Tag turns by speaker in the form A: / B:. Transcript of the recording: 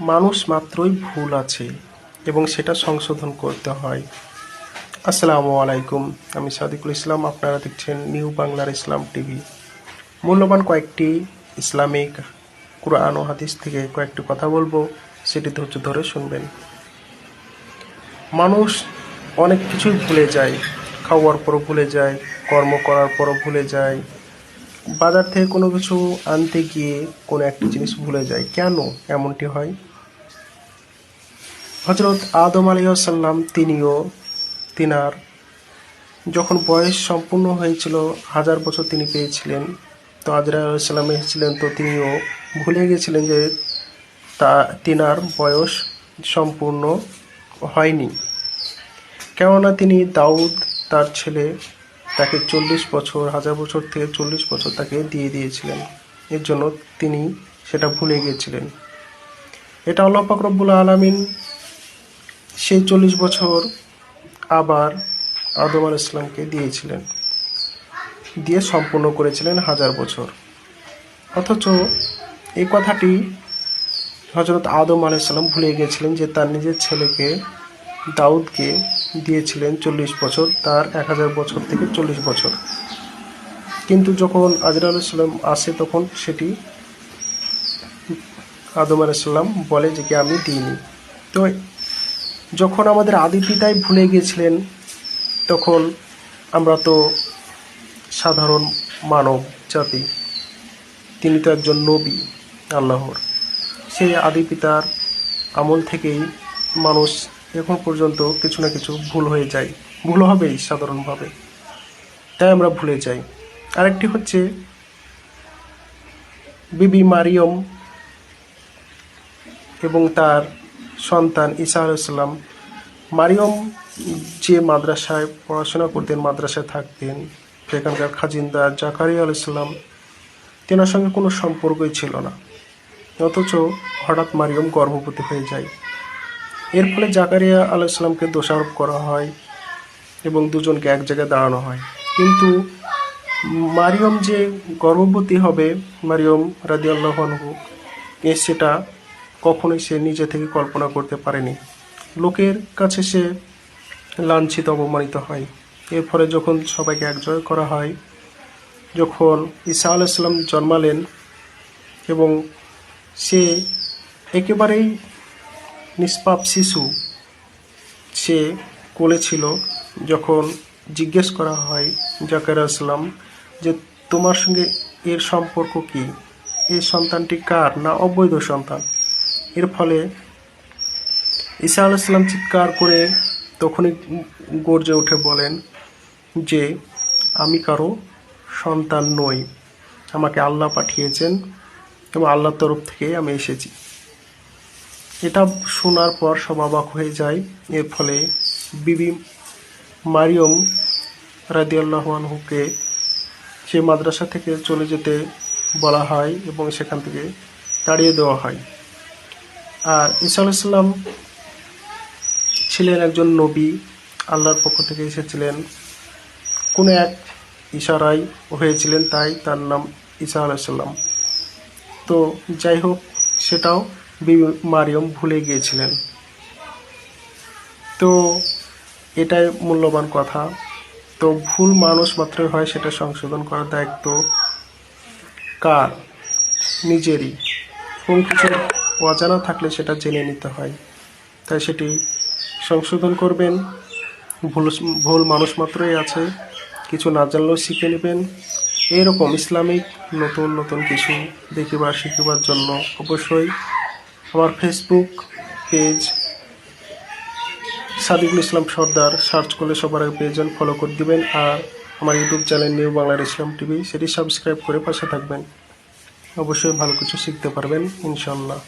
A: মানুষ মাত্রই ভুল আছে এবং সেটা সংশোধন করতে হয়। আসসালামু আলাইকুম, আমি সাদিকুল ইসলাম, আপনারা দেখছেন নিউ বাংলার ইসলাম টিভি। মূল্যবান কয়েকটি ইসলামিক কুরআন ও হাদিস থেকে কয়েকটি কথা বলব, সেটি ধৈর্য ধরে শুনবেন। মানুষ অনেক কিছুই ভুলে যায়, খাওয়ার পরও ভুলে যায়, কর্ম করার পরও ভুলে যায়, বাজার থেকে কোনো কিছু আনতে গিয়ে কোনো একটি জিনিস ভুলে যায়। কেন এমনটি হয়? হজরত আদম আলিয়াল্লাম তিনিও তিনার যখন বয়স সম্পূর্ণ হয়েছিল, হাজার বছর তিনি পেয়েছিলেন। তো আজরা আলাইসাল্লাম এসেছিলেন, তো তিনিও ভুলে গেছিলেন যে তা, তিনার বয়স সম্পূর্ণ হয়নি। কেননা তিনি দাউদ, তার ছেলে, তাকে চল্লিশ বছর, হাজার বছর থেকে চল্লিশ বছর তাকে দিয়ে দিয়েছিলেন। এর জন্য তিনি সেটা ভুলে গিয়েছিলেন এটা আল্লাহ পাক রব্বুল আলমিন সেই চল্লিশ বছর আবার আদম আল ইসলামকে দিয়েছিলেন। দিয়ে সম্পূর্ণ করেছিলেন হাজার বছর। অথচ এই কথাটি হজরত আদম আলাইসাল্লাম ভুলে গিয়েছিলেন যে তার নিজের ছেলেকে দাউদকে দিয়েছিলেন চল্লিশ বছর, তার এক হাজার বছর থেকে চল্লিশ বছর। কিন্তু যখন আজরা আলাইসাল্লাম আসে তখন সেটি আদম আলাইসাল্লাম বলে যে, কি আমি দিইনি? তো যখন আমাদের আদি পিতাই ভুলে গিয়েছিলেন, তখন আমরা তো সাধারণ মানব জাতি। তিনি তো একজন নবী আল্লাহর। সেই আদি পিতার আমল থেকেই মানুষ এখন পর্যন্ত কিছু না কিছু ভুল হয়ে যায়। ভুল হবেই সাধারণভাবে। তাই আমরা ভুলে যাই। আরেকটি হচ্ছে বিবি মারিয়ম এবং তার সন্তান ঈসা আলাইসাল্লাম মারিয়ম যে মাদ্রাসায় পড়াশোনা করতেন, মাদ্রাসায় থাকতেন, সেখানকার খাজিনদার জাকারিয়া আলাইসাল্লাম তেনার সঙ্গে কোনো সম্পর্কই ছিল না। অথচ হঠাৎ মারিয়ম গর্ভবতী হয়ে যায়। এর ফলে জাকারিয়া আলাইসাল্লামকে দোষারোপ করা হয় এবং দুজনকে এক জায়গায় দাঁড়ানো হয়। কিন্তু মারিয়ম যে গর্ভবতী হবে, মারিয়ম রাদিয়াল্লাহনহু এ সেটা কখনোই সে নিজে থেকে কল্পনা করতে পারেনি। লোকের কাছে সে লাঞ্ছিত, অপমানিত হয়। এর ফলে যখন সবাইকে একজয় করা হয়, যখন ঈসা আলাইসাল্লাম জন্মালেন এবং সে একেবারেই নিষ্পাপ শিশু সে কোলে ছিল, যখন জিজ্ঞেস করা হয় জাকার আসলাম যে, তোমার সঙ্গে এর সম্পর্ক কি? এই সন্তানটি কার? না অবৈধ সন্তান? এর ফলে ঈসা আলাইসাল্লাম চিৎকার করে তখনই গর্জে উঠে বলেন যে, আমি কারও সন্তান নই। আমাকে আল্লাহ পাঠিয়েছেন এবং আল্লাহর তরফ থেকে আমি এসেছি। এটা শোনার পর সব অবাক হয়ে যায়। এর ফলে বিবি মারিয়ম রাদিয়াল্লাহানহুকে সে মাদ্রাসা থেকে চলে যেতে বলা হয় এবং সেখান থেকে তাড়িয়ে দেওয়া হয়। ঈসা আলাইসাল্লাম ছিলেন একজন নবী, আল্লাহর পক্ষ থেকে এসেছিলেন। কোনো এক ইশারায় হয়েছিলেন, তাই তার নাম ঈসা আলাইসাল্লাম তো যাই হোক, সেটাও মারিয়ম ভুলে গিয়েছিলেন। তো এটাই মূল্যবান কথা। তো ভুল মানুষ মাত্রই হয় সেটা সংশোধন করার দায়িত্ব কার? নিজেরই। কোন কিছু অজানা থাকলে সেটা জেনে নিতে হয়। তাই সেটি সংশোধন করবেন। ভুল ভুল মানুষ মাত্রই আছে। কিছু না জানলেও শিখে নেবেন। এরকম ইসলামিক, নতুন নতুন কিছু দেখিবার, শিখিবার জন্য অবশ্যই আমার Facebook page Sadikul Islam Sardar search করলে সবার আগে পেয়ে যান ফলো করে দিবেন। আর আমার ইউটিউব চ্যানেল নিউ বাংলার ইসলাম টিভি সেটি সাবস্ক্রাইব করে পাশে থাকবেন। অবশ্যই ভালো কিছু শিখতে পারবেন ইনশাল্লাহ